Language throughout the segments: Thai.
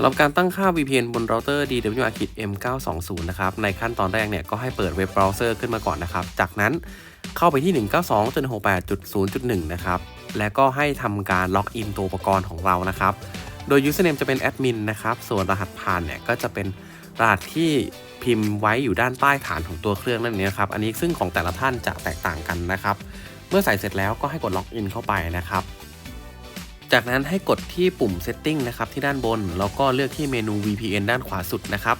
สำหรับการตั้งค่า VPN บนเราเตอร์ DWRkit M920 นะครับ ในขั้นตอนแรกเนี่ยก็ให้เปิดเว็บเบราว์เซอร์ขึ้นมาก่อนนะครับ จากนั้นเข้าไปที่ 192.68.0.1 นะครับ และก็ให้ทำการล็อกอินตัวอุปกรณ์ของเรานะครับ โดย username จะเป็นแอดมินนะครับ ส่วนรหัสผ่านเนี่ยก็จะเป็น รหัสที่พิมพ์ไว้อยู่ด้านใต้ฐานของตัวเครื่องนั่นเองครับ อันนี้ซึ่งของแต่ละท่านจะแตกต่างกันนะครับ เมื่อใส่เสร็จแล้วก็ให้กดล็อกอินเข้าไปนะครับ จากนั้นให้กดที่ปุ่ม Setting นะครับที่ด้านบน แล้วก็เลือกที่เมนู VPN ด้านขวาสุดนะครับ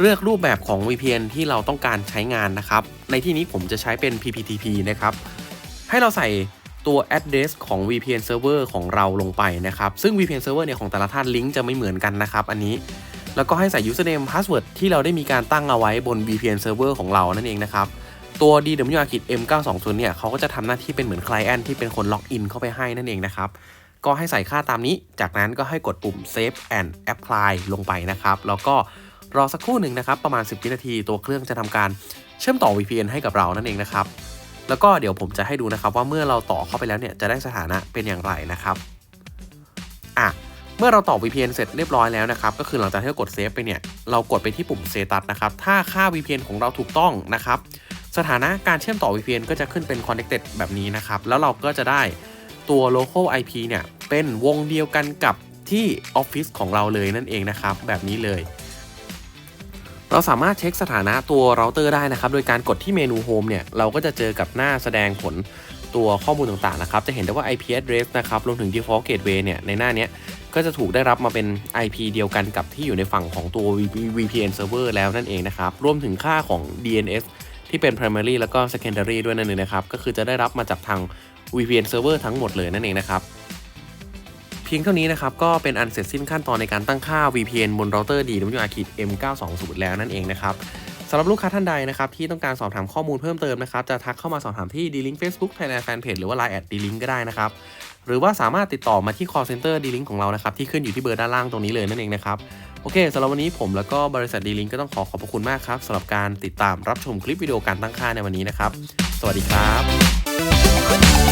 เลือกรูปแบบของ VPN ที่เราต้องการใช้งานนะครับ ในที่นี้ผมจะใช้เป็น PPTP นะครับ ให้เราใส่ตัว address ของ VPN server ของเราลงไปนะครับ ซึ่ง VPN server เนี่ยของแต่ละท่านลิงก์จะไม่เหมือนกันนะครับ อันนี้ แล้วก็ให้ใส่ username password ที่เราได้มีการตั้งเอาไว้บน VPN server ของเรานั่นเองนะครับ ตัว DWR M920 เนี่ยเขาก็จะทำหน้าที่เป็นเหมือน client ที่เป็นคนล็อกอินเข้าไปให้นั่นเองนะครับ ก็ให้ใส่ค่าตามนี้ จากนั้นก็ให้กดปุ่ม save and apply ลงไปนะครับ แล้วก็รอสักครู่หนึ่งนะครับ ประมาณ 10 วินาที ตัวเครื่องจะทำการเชื่อมต่อ VPN ให้กับเรานั่นเองนะครับ แล้วก็เดี๋ยวผมจะให้ดูนะครับว่าเมื่อเราต่อเข้าไปแล้วเนี่ยจะได้สถานะเป็นอย่างไรนะครับ อะ เมื่อเราต่อ VPN เสร็จเรียบร้อยแล้วนะครับ ก็คือหลังจากที่เรากดเซฟไปเนี่ย เรากดไปที่ปุ่ม Status นะครับ ถ้าค่า VPN ของเราถูกต้องนะครับ สถานะการเชื่อมต่อ VPN ก็จะขึ้นเป็น connected แบบนี้นะครับ แล้วเราก็จะได้ตัว local IP เนี่ย เป็นวงเดียวกันกับที่ออฟฟิศของเราเลยนั่นเองนะครับ แบบนี้เลย เราสามารถเช็คสถานะตัวเราเตอร์ได้นะครับ โดยการกดที่เมนู Home เนี่ย เราก็จะเจอกับหน้าแสดงผล ตัวข้อมูลต่างๆนะครับ จะเห็นได้ว่า IP address นะครับ รวมถึง default gateway เนี่ย ในหน้านี้ก็จะถูกได้รับมาเป็น IP เดียวกันกับที่อยู่ในฝั่งของตัว VPN server แล้วนั่นเองนะครับ รวมถึงค่าของ DNS ที่เป็น primary แล้วก็ secondary ด้วยนั่นเองนะครับ ก็คือจะได้รับมาจากทาง VPN server ทั้งหมดเลยนั่นเองนะครับเพียงเท่านี้นะครับ ก็เป็นอันเสร็จสิ้นขั้นตอนในการตั้งค่า VPN บนเราเตอร์ DWR M920 แล้วนั่นเองนะครับ สำหรับลูกค้าท่านใดนะครับที่ต้องการสอบถามข้อมูลเพิ่มเติมนะครับจะทักเข้ามาสอบถามที่ D-Link Facebook Thailand Fanpage หรือว่า Line แอด D-Link ก็ได้นะครับหรือว่าสามารถติดต่อมาที่ call center D-Link ของเรานะครับที่ขึ้นอยู่ที่เบอร์ด้านล่างตรงนี้เลยนั่นเองนะครับโอเคสำหรับวันนี้ผมแล้วก็บริษัท D-Link ก็ต้องขอขอบพระคุณมากครับสำหรับการติดตามรับชมคลิปวิดีโอการตั้งค่าในวันนี้นะครับสวัสดีครับ